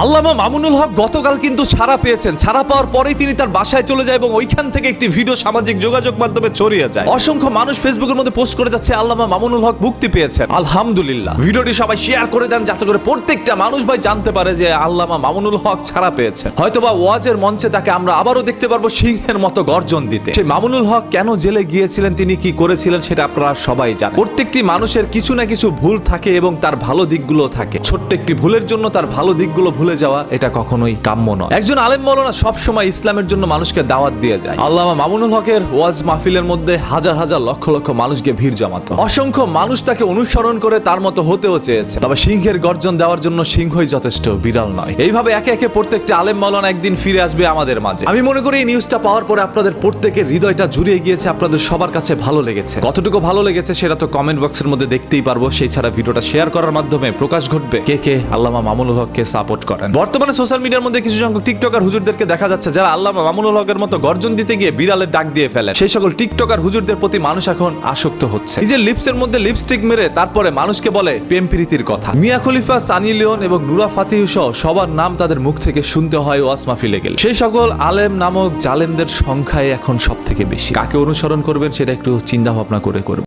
আল্লামা মামুনুল হক গতকাল কিন্তু ছাড়া পেয়েছেন। ছাড়া পাওয়ার পরেই তিনি তার বাসায় চলে যায় এবং ওইখান থেকে একটি ভিডিও সামাজিক যোগাযোগ মাধ্যমে ছড়িয়ে যায়। অসংখ্য মানুষ ফেসবুকের মধ্যে পোস্ট করে যাচ্ছে, আল্লামা মামুনুল হক মুক্তি পেয়েছেন। আলহামদুলিল্লাহ। ভিডিওটি সবাই শেয়ার করে দেন যাতে করে প্রত্যেকটা মানুষ ভাই জানতে পারে যে আল্লামা মামুনুল হক ছাড়া পেয়েছে হয়তোবা ওয়াজের মঞ্চে তাকে আমরা আবারও দেখতে পারব সিংহের মতো গর্জন দিতে। সেই মামুনুল হক কেন জেলে গিয়েছিলেন, তিনি কি করেছিলেন সেটা আপনারা সবাই জানেন। প্রত্যেকটি মানুষের কিছু না কিছু ভুল থাকে এবং তার ভালো দিকগুলো থাকে। ছোট্ট একটি ভুলের জন্য তার ভালো দিকগুলো ভুলে যাওয়া এটা কখনোই কাম্য নয়। একজন আলেম মৌলানা সবসময় ইসলামের জন্য মানুষকে দাওয়াত দিয়ে যায়। আল্লামা মামুনুল হকের ওয়াজ মাহফিলের মধ্যে হাজার হাজার লক্ষ লক্ষ মানুষকে ভিড় জমাতো। অসংখ্য মানুষ তাকে অনুসরণ করে তার মতো হতেও চেয়েছে। তবে সিংহের গর্জন দেওয়ার জন্য সিংহই যথেষ্ট বিড়াল নয়। এইভাবে একে একে প্রত্যেকটা আলেম মৌলানা একদিন ফিরে আসবে আমাদের মাঝে। আমি মনে করি এই নিউজটা পাওয়ার পরে আপনাদের প্রত্যেকের হৃদয়টা জুড়িয়ে গিয়েছে, আপনাদের সবার কাছে ভালো লেগেছে। কতটুকু ভালো লেগেছে সেটা তো কমেন্ট বক্সের মধ্যে দেখতেই পারব। সেই ছাড়া ভিডিওটা শেয়ার করার মাধ্যমে প্রকাশ ঘটবে। কে কে? আল্লামা মামুনুল হককে সাপোর্ট করেন। বর্তমানে সোশ্যাল মিডিয়ার মধ্যে কিছু সংখ্যক টিকটকার হুজুরদেরকে দেখা যাচ্ছে যারা আল্লামা মামুনুল হকের মতো গর্জন দিতে গিয়ে বিড়ালের ডাক দিয়ে ফেলেন। সেই সকল টিকটকার হুজুরদের প্রতি মানুষ এখন আসক্ত হচ্ছে। নিজের লিপসের মধ্যে লিপস্টিক মেরে তারপরে মানুষকে বলে প্রেম প্রীতির কথা। মিয়া খলিফা, সানি লিওন এবং নুরা ফাতিহ সহ সবার নাম তাদের মুখ থেকে শুনতে হয় ওয়াস মাহফিলে গেলে। সেই সকল আলেম নামক জালেমদের সংখ্যায় এখন সব থেকে বেশি। কাকে অনুসরণ করবেন সেটা একটু চিন্তা ভাবনা করে করবেন।